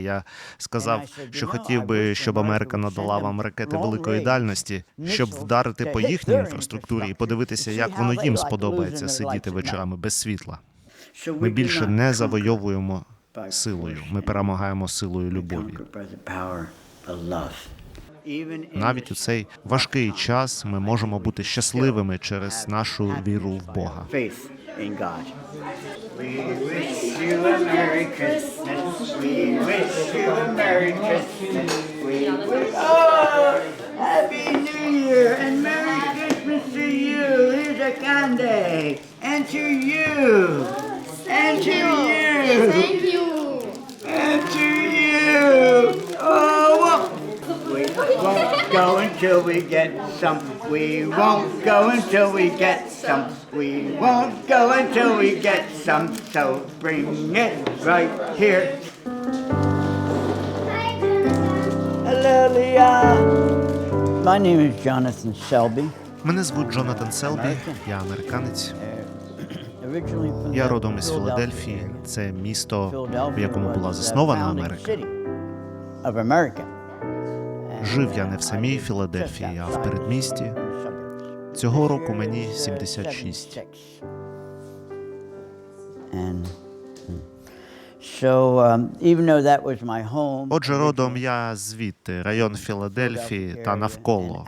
Я сказав, що хотів би, щоб Америка надала вам ракети великої дальності, щоб вдарити по їхній інфраструктурі і подивитися, як воно їм сподобається сидіти вечорами без світла. Ми більше не завойовуємо силою. Ми перемагагаємо силою любові. Навіть у цей важкий час ми можемо бути щасливими через нашу віру в Бога. Faith in God. We wish you a Merry Christmas. We wish you a Merry Christmas. We wish oh, Happy New Year and Merry Christmas to you. Here's a candy. And to you. And to you. Thank you. And to you. Oh, we won't go until we get some. We won't go until we get some. We won't go until we get some. So bring it right here. My name is Jonathan Selby. Мене звуть Джонатан Селбі, я американець. Я родом із Філадельфії. Це місто, в якому була заснована Америка. Жив я не в самій Філадельфії, а в передмісті. Цього року мені 76. Отже, родом я звідти, район Філадельфії та навколо.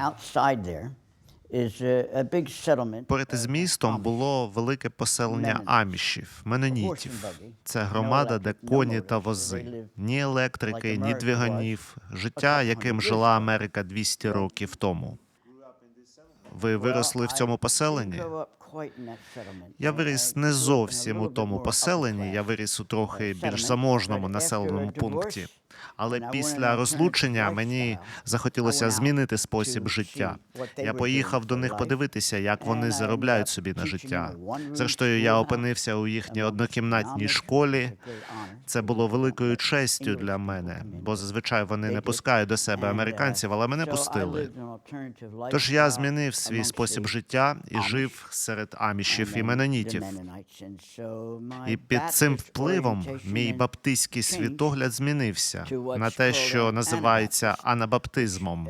Поряд із містом було велике поселення амішів, менонітів. Це громада, де коні та вози, ні електрики, ні двигунів. Життя, яким жила Америка 200 років тому. Ви виросли в цьому поселенні? Я виріс не зовсім у тому поселенні, я виріс у трохи більш заможному населеному пункті. Але після розлучення мені захотілося змінити спосіб життя. Я поїхав до них подивитися, як вони заробляють собі на життя. Зрештою, я опинився у їхній однокімнатній школі. Це було великою честю для мене, бо зазвичай вони не пускають до себе американців, але мене пустили. Тож я змінив свій спосіб життя і жив серед амішів і менонітів. І під цим впливом мій баптистський світогляд змінився на те, що називається анабаптизмом,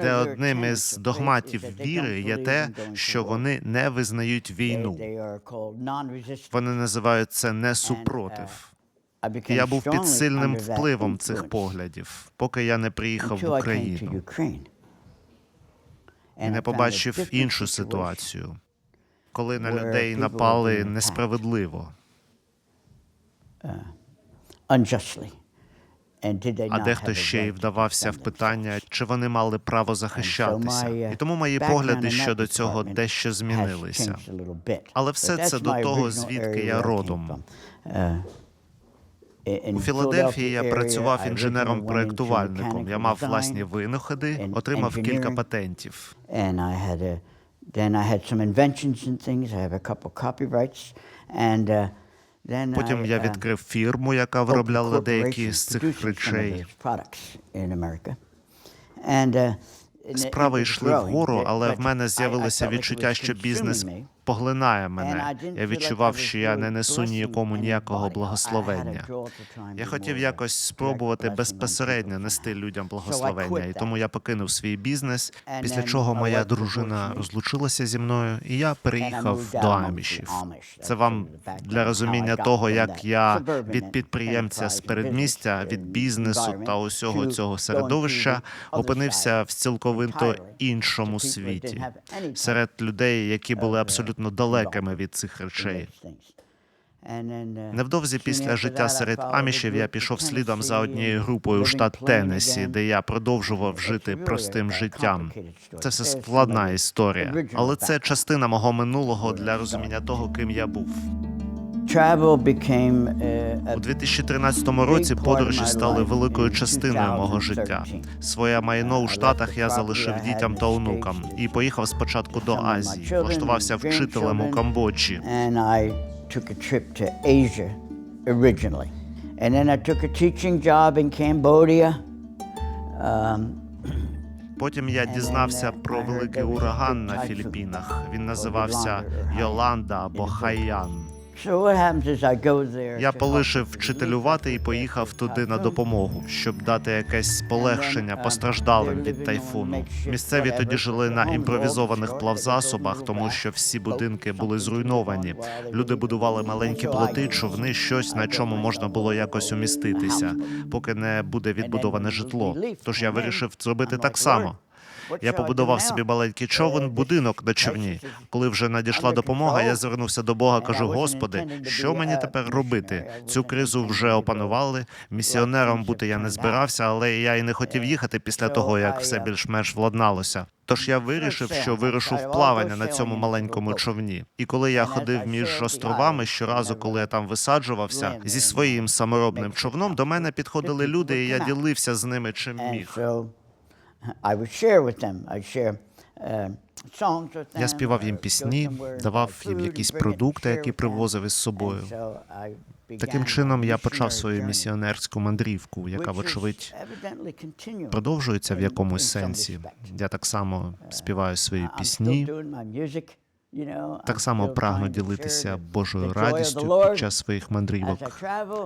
де одним із догматів віри є те, що вони не визнають війну. Вони називають це не супротив. Я був під сильним впливом цих поглядів, поки я не приїхав в Україну. І не побачив іншу ситуацію, коли на людей напали несправедливо. А дехто ще й вдавався в питання, чи вони мали право захищатися. І тому мої погляди щодо цього дещо змінилися. Але все це до того, звідки я родом. У Філадельфії я працював інженером-проєктувальником. Я мав власні винаходи, отримав кілька патентів. Then I had some inventions and things. I have a couple copyrights, and uh, Потім я uh, відкрив фірму, яка виробляла деякі з цих речей. uh, Справи йшли вгору, але в мене з'явилося відчуття, що бізнес. Поглинає мене. Я відчував, що я не несу ніякому ніякого благословення. Я хотів якось спробувати безпосередньо нести людям благословення, і тому я покинув свій бізнес. Після чого моя дружина розлучилася зі мною, і я переїхав до амішів. Це вам для розуміння того, як я від підприємця з передмістя, від бізнесу та усього цього середовища опинився в цілковито іншому світі, серед людей, які були of, uh, абсолютно далекими від цих речей. Невдовзі Невдовзі після життя серед амішів я пішов слідом за однією групою у штат Теннесі, де я продовжував жити простим життям. Це все складна історія, але це частина мого минулого для розуміння того, ким я був. У 2013 році подорожі стали великою частиною мого життя. Своє майно у штатах я залишив дітям та онукам і поїхав спочатку до Азії. Влаштувався вчителем у Камбоджі. And then I took a teaching job in Cambodia. Um, Потім я дізнався про великий ураган на Філіппінах. Він називався Йоланда або Хайян. Я полишив вчителювати і поїхав туди на допомогу, щоб дати якесь полегшення um, постраждалим від тайфуну. Місцеві тоді жили на імпровізованих плавзасобах, тому що всі будинки були зруйновані. Люди будували маленькі плоти, човни, щось на чому можна було якось уміститися, поки не буде відбудоване житло. Тож я вирішив зробити так само. Я побудував собі маленький човен, будинок на човні. Коли вже надійшла допомога, я звернувся до Бога, кажу: Господи, що мені тепер робити? Цю кризу вже опанували. Місіонером бути я не збирався, але я і не хотів їхати після того, як все більш-менш владналося. Тож я вирішив, що вирушу в плавання на цьому маленькому човні. І коли я ходив між островами, щоразу, коли я там висаджувався, зі своїм саморобним човном до мене підходили люди, і я ділився з ними чим міг. Я співав їм with them. пісні, share and давав співав їм пісні, якісь їм якісь продукти, які привозив із собою. I Таким чином я почав свою місіонерську мандрівку, яка, вочевидь, продовжується в якомусь сенсі. Я так само співаю свої пісні, так само прагну ділитися Божою радістю під час своїх мандрівок.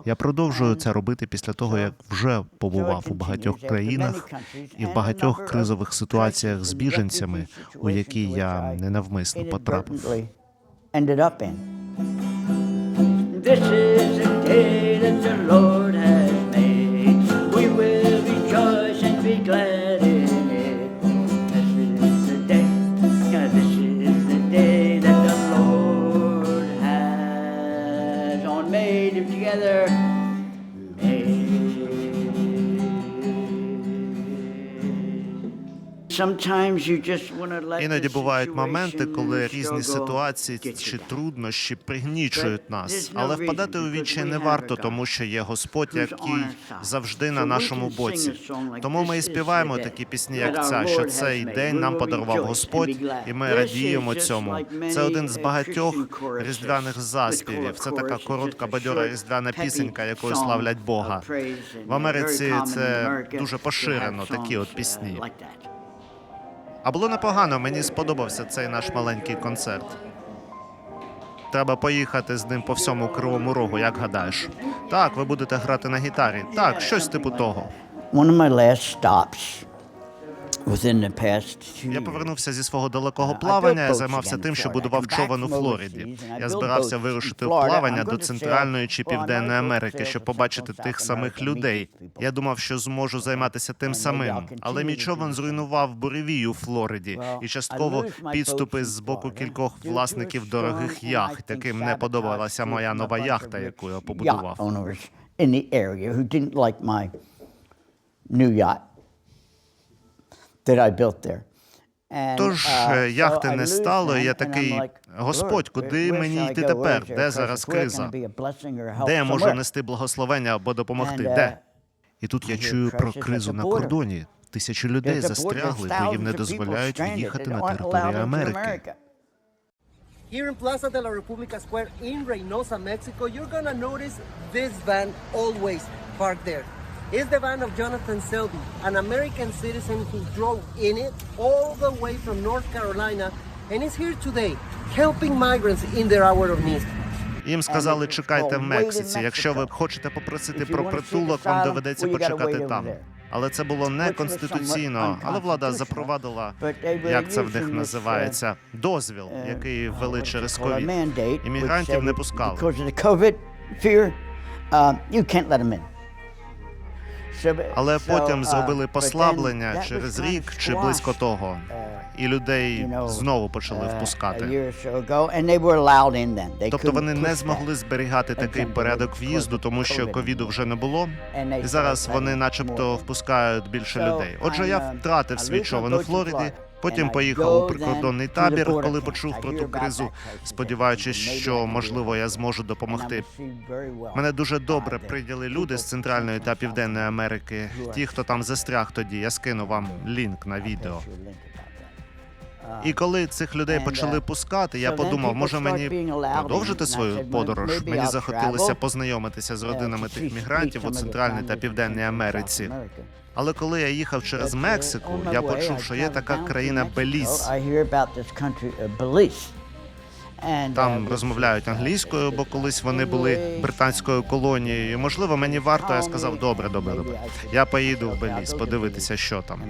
Я продовжую це робити після того, як вже побував у багатьох країнах і в багатьох кризових ситуаціях з біженцями, у які я ненавмисно потрапив. This is Іноді бувають моменти, коли різні ситуації чи труднощі пригнічують нас, але впадати у відчай не варто, тому що є Господь, який завжди на нашому боці. Тому ми і співаємо такі пісні, як ця, що цей день нам подарував Господь, і ми радіємо цьому. Це один з uh, багатьох різдвяних заспівів. Це така коротка бадьора різдвяна пісенька, якою славлять Бога. В Америці це дуже поширено, такі от uh, пісні. А було непогано, мені сподобався цей наш маленький концерт. Треба поїхати з ним по всьому кривому рогу, як гадаєш? Так, ви будете грати на гітарі. Так, щось типу того. One of my last stops within the past two Я повернувся зі свого далекого плавання. Я займався тим, що будував човен у Флориді. Я збирався вирушити в плавання до Центральної чи Південної Америки, щоб побачити тих самих людей. Я думав, що зможу займатися тим самим, але мій човен зруйнував буревій у Флориді, і частково підступи з боку кількох власників дорогих яхт, яким не подобалася моя нова яхта, яку я yacht побудував. owners in the area who didn't like my new yacht that I built there. And, Тож uh, е, яхти I не стало, я такий, Господь, "Lord, куди мені йти тепер? Де зараз криза? Де я можу somewhere?" нести благословення або допомогти? Uh, Де? І тут я чую про кризу на кордоні. Тисячі людей застрягли, бо їм не дозволяють в'їхати на територію Америки. Here in Plaza de la República Square in Reynosa, Mexico, you're gonna notice this van always parked there. It's the van of Jonathan Selby, an American citizen who drove in it all the way from North Carolina and is here today helping migrants in their hour of need. Їм сказали, чекайте в called Wait in Мексиці. Якщо ви Mexico. хочете попросити If you про притулок, вам доведеться почекати wait там. Але це було не конституційно, але влада запровадила, But they were як це в них uh, називається, дозвіл, uh, який ввели через ковід. Іммігрантів не пускали. Але потім зробили послаблення через рік чи близько того, uh, і людей знову почали uh, впускати. Тобто вони не змогли зберігати такий порядок в'їзду, тому що ковіду вже не було. І зараз вони, начебто, впускають більше людей. Отже, я uh, втратив свій човен у Флориді. Потім поїхав у прикордонний табір, коли почув про ту кризу, сподіваючись, що можливо я зможу допомогти. Мене дуже добре прийняли люди з центральної та південної Америки. Ті, хто там застряг тоді. Я скину вам лінк на відео. І коли цих людей почали uh, пускати, я подумав, може мені продовжити свою подорож. Мені захотілося познайомитися з родинами тих мігрантів у центральній та південній Америці. Але коли я їхав через uh, Мексику, я почув, що є така країна country, uh. And, uh, Там розмовляють англійською, бо колись вони були британською колонією. І, Можливо, мені варто. Я сказав, добре, добре, добре. Я поїду в Беліз подивитися, що там.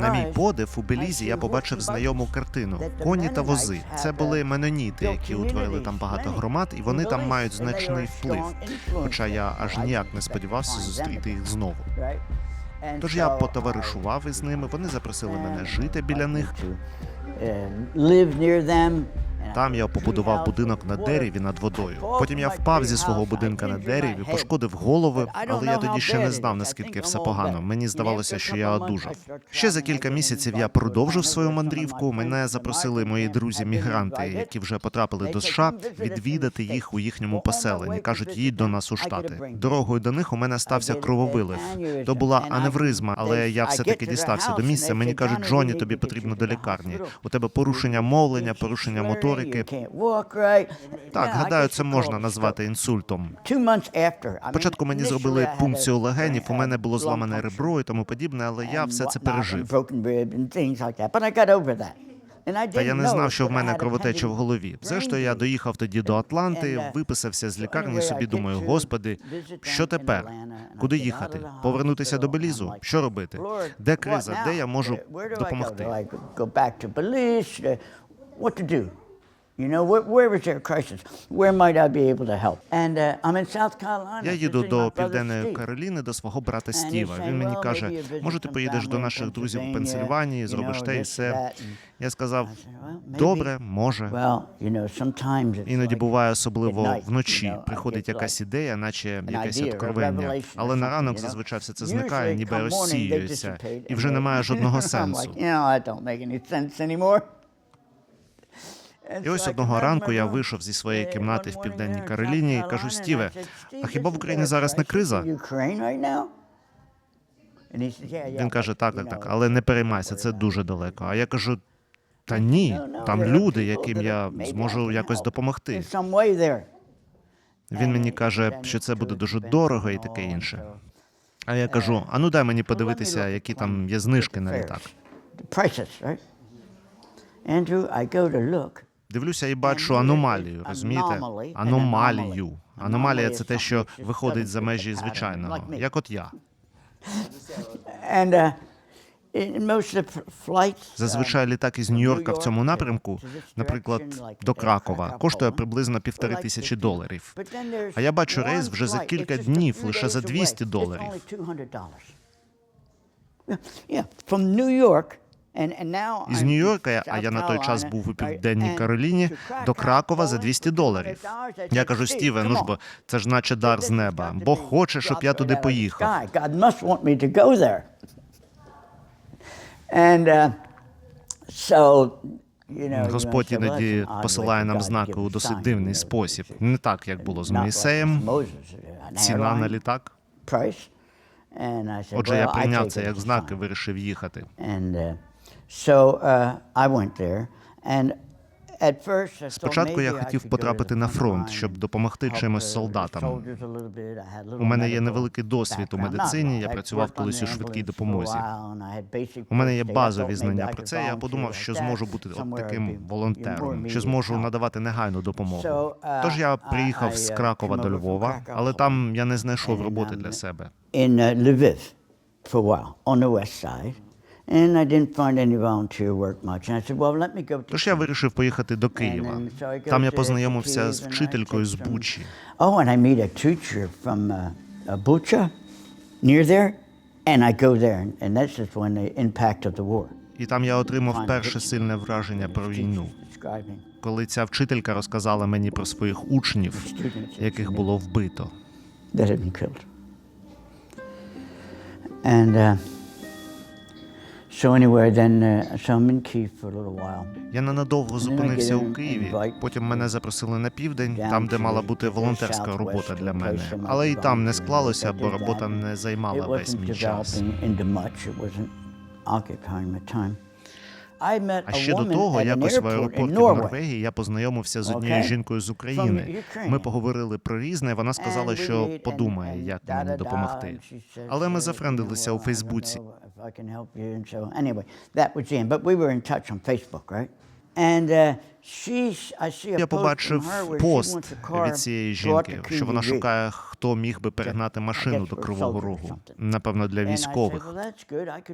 На мій подив у Белізі я побачив знайому картину коні та вози. Це були меноніти, які утворили там багато громад, і вони там мають значний вплив. Хоча я аж ніяк не сподівався зустріти їх знову. Тож я потоваришував із ними. Вони запросили мене жити біля них. Там я побудував будинок на дереві над водою. Потім я впав зі свого будинка на дереві, пошкодив голову, але я тоді ще не знав, наскільки все погано. Мені здавалося, що я одужав. Ще за кілька місяців я продовжив свою мандрівку. Мене запросили мої друзі-мігранти, які вже потрапили до США, відвідати їх у їхньому поселенні. кажуть, їдь до нас у штати. Дорогою до них у мене стався крововилив. То була аневризма, але я все таки дістався до місця. Мені кажуть, Джоні, тобі потрібно до лікарні. У тебе порушення мовлення, порушення моторики. Так, гадаю, це можна назвати інсультом. Спочатку мені зробили пункцію легенів, у мене було зламане ребро і тому подібне, але я все це пережив. Та я не знав, що в мене кровотеча в голові. Зрештою, я доїхав тоді до Атланти, виписався з лікарні. Собі думаю, господи, що тепер? Куди їхати? Повернутися до Белізу? Що робити? Де криза? Де я можу допомогти? You know, where, is there a crisis? Where might I be able to help? And uh, I'm in South Carolina. Я їду до південної Кароліни до свого брата Стіва. Він мені каже: може, ти поїдеш до наших друзів у Пенсильванії, зробиш те і все. Я сказав: добре, може. Іноді буває особливо вночі. Приходить якась ідея, наче якесь откровення. Але на ранок зазвичай все це зникає, ніби розсіюється, і вже немає жодного сенсу. like, you know, I don't make any sense anymore. And І ось одного ранку я вийшов зі своєї uh, кімнати в південній Кароліні і кажу: Стіве, а хіба в Україні зараз не криза? Він каже: так, так, так, але не переймайся, це дуже далеко. А я кажу: та ні, там люди, яким я зможу якось допомогти. Він мені каже, що це буде дуже дорого і таке інше. А я кажу: а ну дай мені подивитися, які там є знижки на літак. Дивлюся і бачу аномалію, розумієте? Аномалію. Аномалія це те, що виходить за межі звичайного, як от я. Uh, Зазвичай літак із Нью-Йорка в цьому напрямку, наприклад, до Кракова, коштує приблизно півтори тисячі доларів. А я бачу рейс вже за кілька днів лише за 200 доларів. Із Нью-Йорка, а я на той час був у південній Кароліні, до Кракова за 200 доларів. Я кажу, Стіве, ну ж бо це ж наче дар з неба. Бог хоче, щоб я туди поїхав. Uh, Господь іноді посилає нам знаки у досить дивний спосіб. Не так, як було з Моїсеєм. Moses, Ціна на літак. Отже, я прийняв це як знак і вирішив їхати. Uh, so uh, I went there. And at first I thought Спочатку я хотів потрапити на фронт, щоб допомогти чимось солдатам. У мене є невеликий досвід у медицині. Я працював колись у швидкій допомозі. У мене є базові знання про це. Я подумав, що зможу бути от таким волонтером, що зможу надавати негайну допомогу. Uh, Тож я приїхав з uh, Кракова до Львова, але там я не знайшов роботи um, для себе. Uh, Тож я вирішив поїхати до Києва. Там я познайомився з вчителькою з Бучі. Oh, uh, uh. І там я отримав перше сильне враження про війну, коли ця вчителька розказала мені про своїх учнів, яких було вбито. Я ненадовго зупинився у Києві. Потім мене запросили на південь, там, де мала бути волонтерська робота для мене. Але і там не склалося, бо робота не займала весь мій час. А ще до того, якось в аеропорті в Норвегії я познайомився з однією жінкою з України. Ми поговорили про різне. Вона сказала, що подумає, як мені допомогти. Але ми зафрендилися у Фейсбуці. Uh, Я побачив пост від цієї жінки, що вона шукає, хто міг би перегнати машину до Кривого Рогу. Напевно, для військових.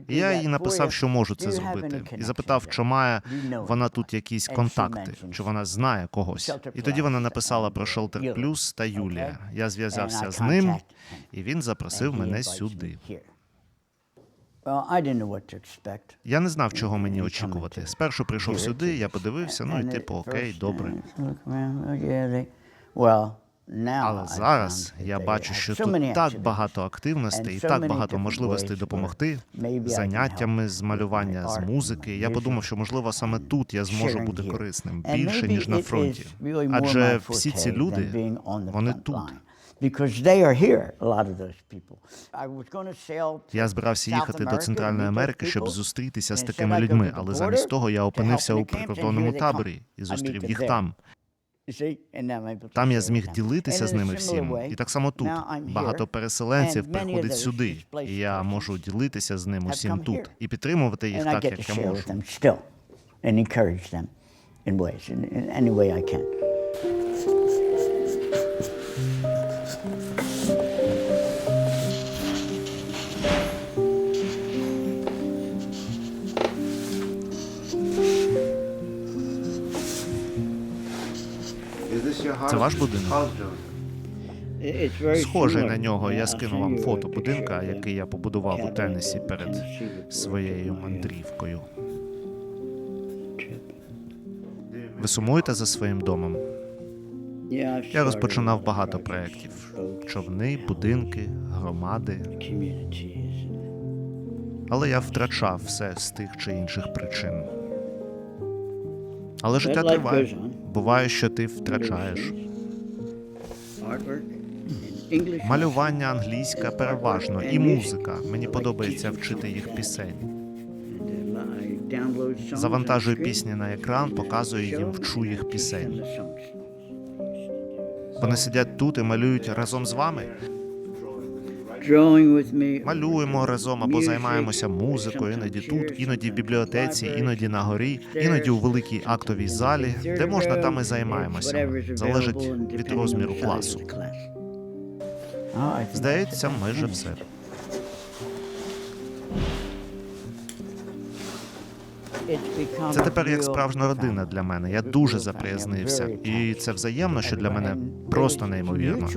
Я їй написав, що можу це зробити, і запитав, чи має вона тут якісь контакти, чи вона знає когось. І тоді вона написала про Shelter Plus та Юлія. Я зв'язався з ним, і він запросив мене сюди. Я не знав, чого мені очікувати. Спершу прийшов сюди, я подивився, ну і типу, окей, добре. Але зараз я бачу, що тут так багато активностей і так багато можливостей допомогти заняттями з малювання, з музики. Я подумав, що можливо саме тут я зможу бути корисним більше ніж на фронті. Адже всі ці люди вони тут. Я збирався їхати до Центральної Америки, щоб зустрітися з такими людьми, але замість того я опинився у прикордонному таборі і зустрів їх там. Там я зміг ділитися з ними всім. І так само тут багато переселенців those сюди, і я можу ділитися з ним усім тут і підтримувати їх так, як я можу. Ваш будинок? Схожий на нього. Я скину вам фото будинка, який я побудував у Теннесі перед своєю мандрівкою. Ви сумуєте за своїм домом? Я розпочинав багато проєктів: човни, будинки, громади. Але я втрачав все з тих чи інших причин. Але життя триває. Буває, що ти втрачаєш. Малювання англійська переважно і музика. Мені подобається вчити їх пісень. Завантажую пісні на екран, показую їм, вчу їх пісень. Вони сидять тут і малюють разом з вами. Малюємо разом або займаємося музикою, іноді тут, іноді в бібліотеці, іноді на горі, іноді у великій актовій залі, де можна, там і займаємося. Залежить від розміру класу. Здається, майже все. Це тепер як справжня родина для мене. Я дуже заприязнився, і це взаємно, що для мене просто неймовірно.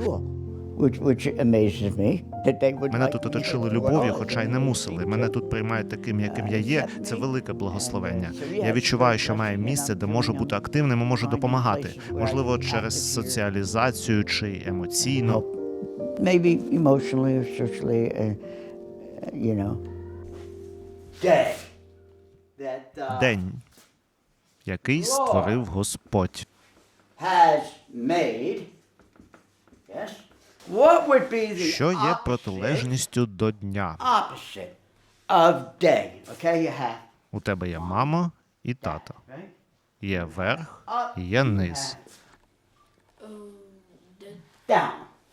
Мене тут оточили любов'ю, хоча й не мусили. Мене тут приймають таким, яким я є. Це велике благословення. Я відчуваю, що має місце, де можу бути активним і можу допомагати. Можливо, через соціалізацію чи емоційно. Maybe emotionally or socially, uh, you know. Day. That uh, День, який створив Господь. has made. Yes. Що є протилежністю до дня? У тебе є мама і. Right? Є верх і є низ.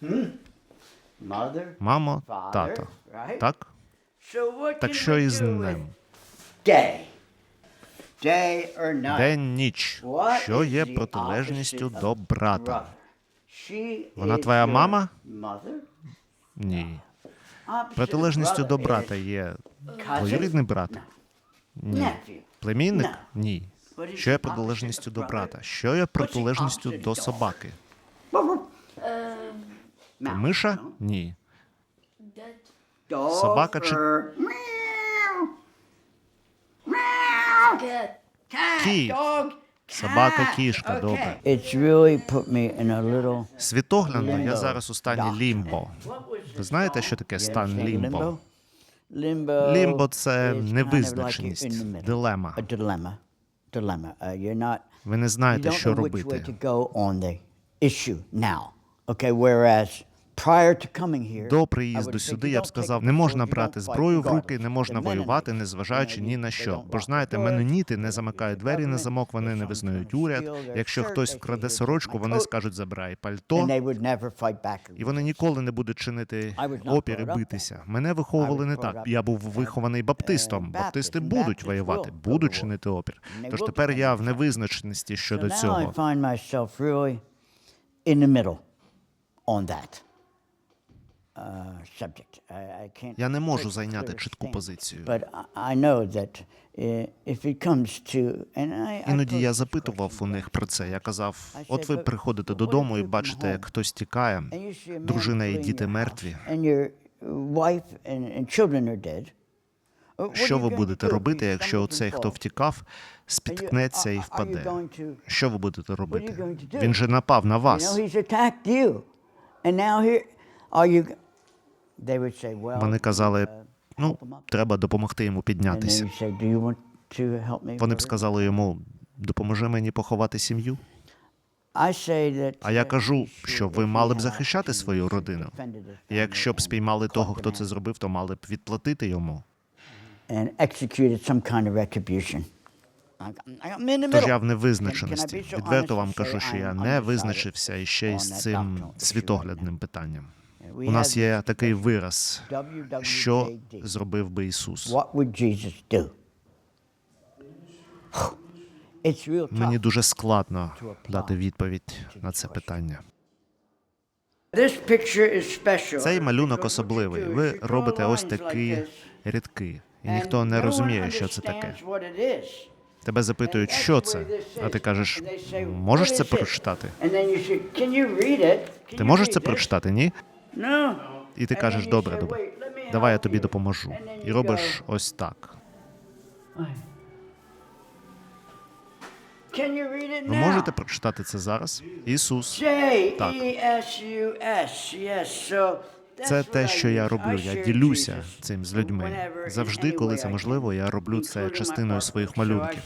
Hmm? Мамо, Father, тато. Так? Так що із ним? День ніч. Що є протилежністю до брата? Вона твоя мама? Ні. Протилежністю до брата є двоюрідний брат. Ні. Племінник? Ні. Що є протилежністю до брата? Що є протилежністю до собаки? Миша? Ні. Собака чи-. Кіт. Собака, кішка, добре. It's really put me in a little Світоглядно я Limbo. зараз у стані лімбо. Ви знаєте, що таке стан лімбо? Limbo Лімбо це невизначеність, дилема. A dilemma. Dilemma. Uh, you're not Ви не знаєте, що робити. До приїзду сюди я б сказав, не можна брати зброю в руки, не можна воювати, you know, ні на що. Бо ж знаєте, меноніти не замикають двері на замок, вони не визнають уряд. Якщо хтось вкраде "Here, take сорочку, вони coat." скажуть забирай пальто. І вони ніколи не будуть чинити опір і битися. Мене виховували не так. Я був вихований баптистом. uh, Баптисти будуть воювати, будуть чинити опір. Тож тепер я в невизначеності щодо цього. on that uh, subject. I, I can't Я не можу зайняти чітку позицію. Uh, Іноді я запитував у них про це. Я казав: от ви said, "But приходите додому і бачите, як хтось тікає, дружина і діти мертві. Uh, Що ви будете робити, якщо цей, хто втікав, спіткнеться і впаде? Що ви будете робити? Він же напав на вас. Вони казали, uh, ну, help him up. треба допомогти йому піднятися. you say, do you want to help me? Вони б сказали йому, допоможи мені поховати сім'ю. him?" I say that, А я uh, кажу, що ви мали б захищати свою родину. І Якщо б спіймали того, хто це зробив, то мали б відплатити йому. Тож я в невизначеності. Відверто вам кажу, що я не визначився іще із цим світоглядним питанням. У нас є такий вираз, що зробив би Ісус. Мені дуже складно дати відповідь на це питання. Цей малюнок особливий. Ви робите ось такі рядки, і ніхто не розуміє, що це таке. Тебе запитують, що це, а ти кажеш, можеш це прочитати? Ти можеш це прочитати? Ні? No. І ти кажеш, добре, добре. "Wait, let me Давай я тобі допоможу. І робиш ось так. Ви можете прочитати це зараз? Ісус. Так. E Це те, що я роблю. Я ділюся цим з людьми. Завжди, коли це можливо, я роблю це частиною своїх малюнків.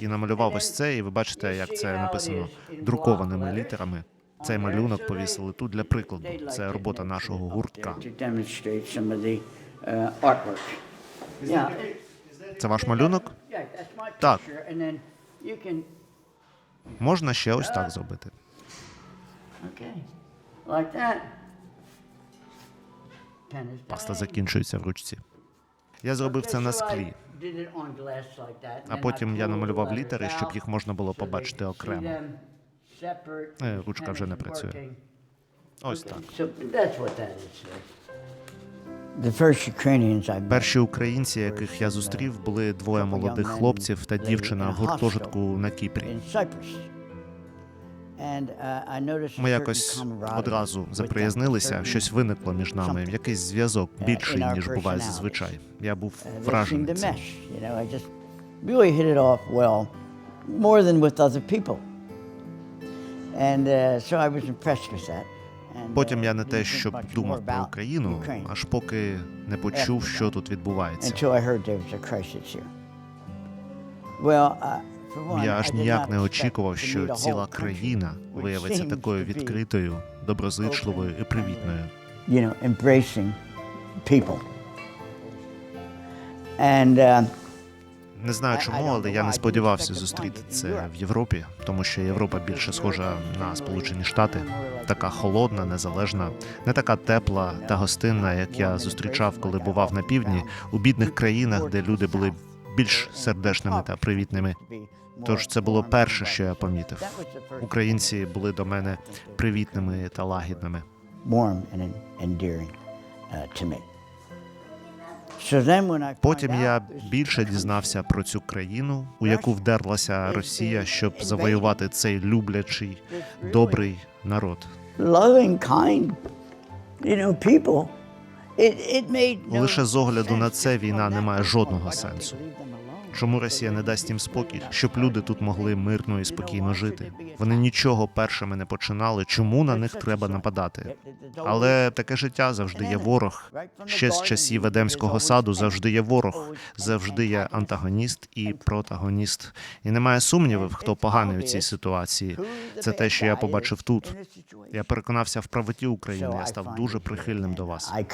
І намалював ось це, і ви бачите, як це написано друкованими літерами. Цей малюнок повісили тут для прикладу. Це робота нашого гуртка. Це ваш малюнок? Так. Можна ще ось так зробити. Паста закінчується в ручці. Я зробив це на склі. А потім я намалював літери, щоб їх можна було побачити окремо. Е, ручка вже не працює. Ось так. Перші українці, яких я зустрів, були двоє молодих хлопців та дівчина в гуртожитку на Кіпрі. Ми якось одразу заприязнилися, щось виникло між нами, якийсь зв'язок більший, ніж буває зазвичай. Я був вражений цим. Потім uh, я не те, щоб думав про Україну, аж поки не почув, що тут відбувається. uh, Я аж ніяк не очікував, що ціла країна виявиться такою відкритою, доброзичливою і привітною. People. And uh, Не знаю чому, але я не сподівався зустріти це в Європі, тому що Європа більше схожа на Сполучені Штати, така холодна, незалежна, не така тепла та гостинна, як я зустрічав, коли бував на півдні, у бідних країнах, де люди були більш сердечними та привітними. Тож це було перше, що я помітив. Українці були до мене привітними та лагідними. Потім я більше дізнався про цю країну, у яку вдерлася Росія, щоб завоювати цей люблячий, добрий народ. Лише з огляду на це війна не має жодного сенсу. Чому Росія не дасть їм спокій, щоб люди тут могли мирно і спокійно жити? Вони нічого першими не починали. Чому на них треба нападати? Але таке життя завжди є ворог. Ще з часів Едемського саду завжди є ворог, завжди є антагоніст і протагоніст. І немає сумнівів, хто поганий у цій ситуації. Це те, що я побачив тут. Я переконався в правоті України. Я став дуже прихильним до вас. I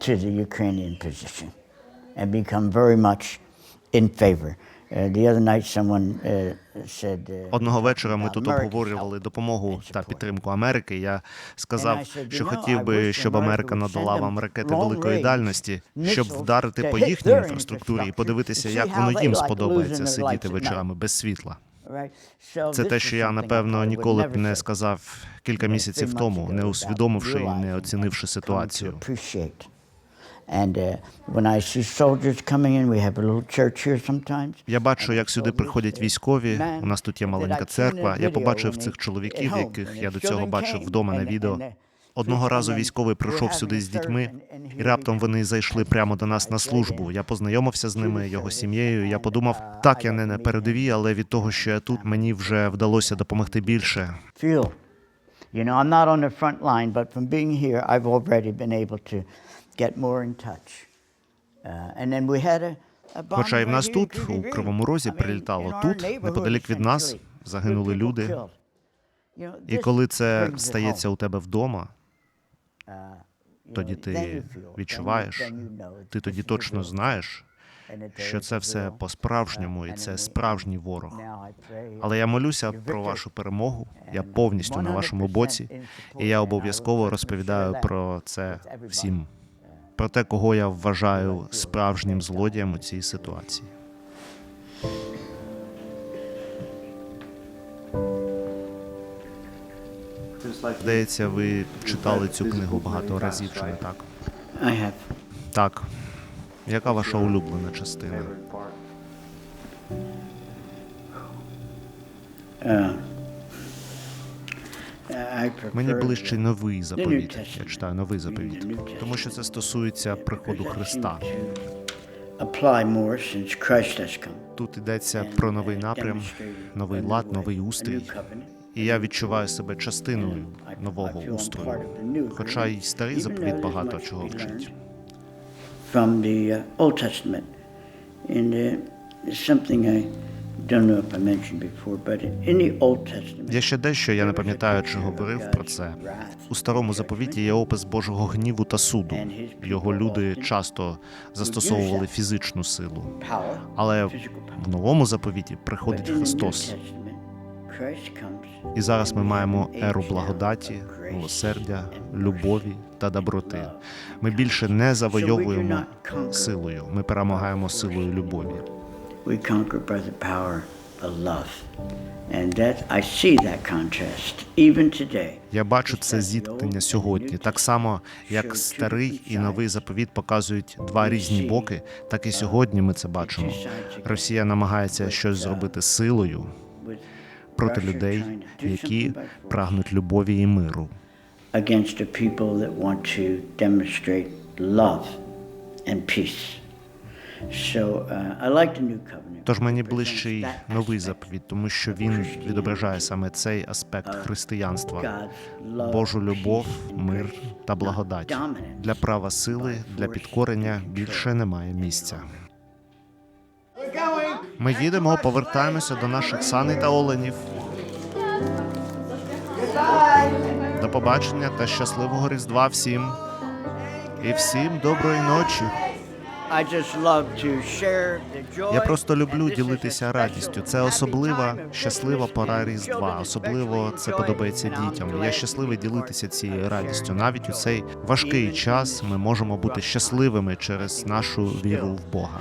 to the Ukrainian position and become very much in favor. Uh, the other night, someone uh, said. Uh, Одного вечора ми тут обговорювали допомогу та підтримку Америки. Я сказав, що "You know, хотів би, щоб Америка надала вам ракети великої дальності, щоб вдарити по їхній інфраструктурі і подивитися, як воно їм сподобається сидіти вечорами без світла. Це те, що я напевно ніколи б не сказав кілька місяців тому, не усвідомивши і не оцінивши ситуацію. And uh, when I see soldiers coming in, we have a little church here sometimes. Я бачу, як сюди приходять uh, військові. У нас тут є маленька церква. Я побачив цих чоловіків, яких я до цього бачив вдома на відео. uh, Одного разу військовий прийшов сюди з дітьми, і раптом вони зайшли прямо до нас на службу. Я познайомився з ними, його сім'єю. Я подумав, так я не на передовій, але від того, що я тут, мені вже вдалося допомогти більше. You know, I'm not on the front line, but from being here, I've already been able to Uh, Хоча і в нас тут, у. Кривому Розі, прилітало тут, неподалік від нас, загинули люди. І коли це стається у тебе вдома, Uh, тоді ти відчуваєш, ти тоді точно знаєш, що це все по-справжньому, і uh, це справжній ворог. Але я молюся про вашу перемогу. Я повністю на вашому 100% боці, і я обов'язково розповідаю про це всім. Про те, кого я вважаю справжнім злодієм у цій ситуації. Здається, ви читали цю книгу багато разів, чи не так? I have. Так. Яка ваша улюблена частина? Uh, Мені ближче новий заповіт. Я читаю новий заповіт, тому що це стосується приходу Христа. Тут йдеться про uh, новий напрям, новий лад, новий устрій. І я відчуваю себе частиною нового устрою. Хоча й старий заповіт багато чого вчить. From the uh, Old Testament. And uh, something I Є ще дещо, я не пам'ятаю, чи говорив про це. У старому заповіті є опис Божого гніву та суду. Його люди часто застосовували фізичну силу. Але в новому заповіті приходить Христос. І зараз ми маємо еру благодаті, милосердя, любові та доброти. Ми більше не завойовуємо силою. Ми перемагаємо силою любові. We conquer by the power of love. And that I see that contrast even today. Я бачу це зіткнення сьогодні, так само як старий і новий заповіт показують два різні боки, так і сьогодні ми це бачимо. Росія намагається щось зробити силою проти людей, які прагнуть любові і миру. against the people that want to demonstrate love and peace. Тож мені ближчий новий заповіт, тому що він відображає саме цей аспект християнства, Божу любов, мир та благодать. Для права сили, для підкорення більше немає місця. Ми їдемо, повертаємося до наших саней та оленів. До побачення та щасливого Різдва всім. І всім доброї ночі. Я просто люблю ділитися радістю. Це особлива, щаслива пора Різдва. Особливо це подобається дітям. Я щасливий ділитися цією радістю. Навіть у цей важкий час ми можемо бути щасливими через нашу віру в Бога.